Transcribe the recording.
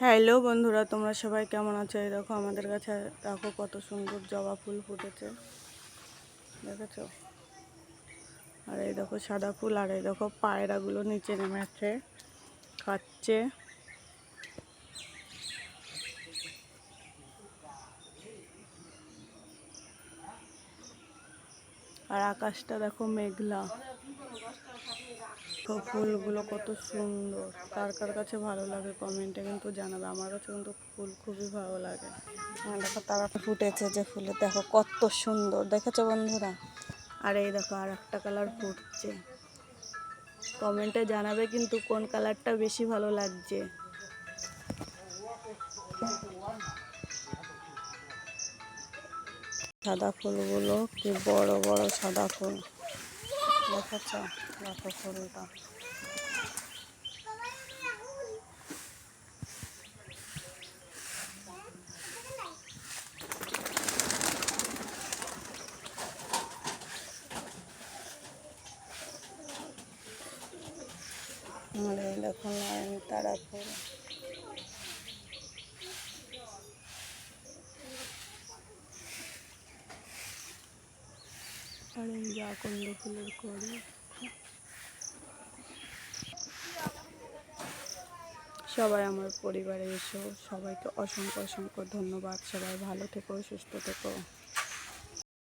Hello বন্ধুরা, তোমরা সবাই কেমন আছো? এই দেখো, আমাদের কাছে দেখো কত সুন্দর জবা ফুল ফুটেছে। দেখেছ? আর এই দেখো সাদা ফুল, আর এই দেখো পায়রাগুলো নিচে নেমে আছে খাচ্ছে। আর আকাশটা দেখো মেঘলা। তো ফুলগুলো কত সুন্দর। কার কার কাছে ভালো লাগে কমেন্টে কিন্তু জানাবে। আমার কাছে কিন্তু ফুল খুবই ভালো লাগে। আর দেখো তারা ফুটেছে যে ফুলে। দেখো কত সুন্দর। দেখেছ বন্ধুরা? আর এই দেখো আর একটা কালার ফুটছে। কমেন্টে জানাবে কিন্তু কোন কালারটা বেশি ভালো লাগছে। সাদা ফুলগুলো কি বড় বড় সাদা ফুল। দেখাচ্ছ দেখো ফুলটা আর এই দেখো নয়নতারা ফুল আর যা কন্দ ফুলের করি। সবাই আমার পরিবারে এসো, সবাইকে অসংখ্য অসংখ্য ধন্যবাদ। সবাই ভালো থেকো, সুস্থ থেকো।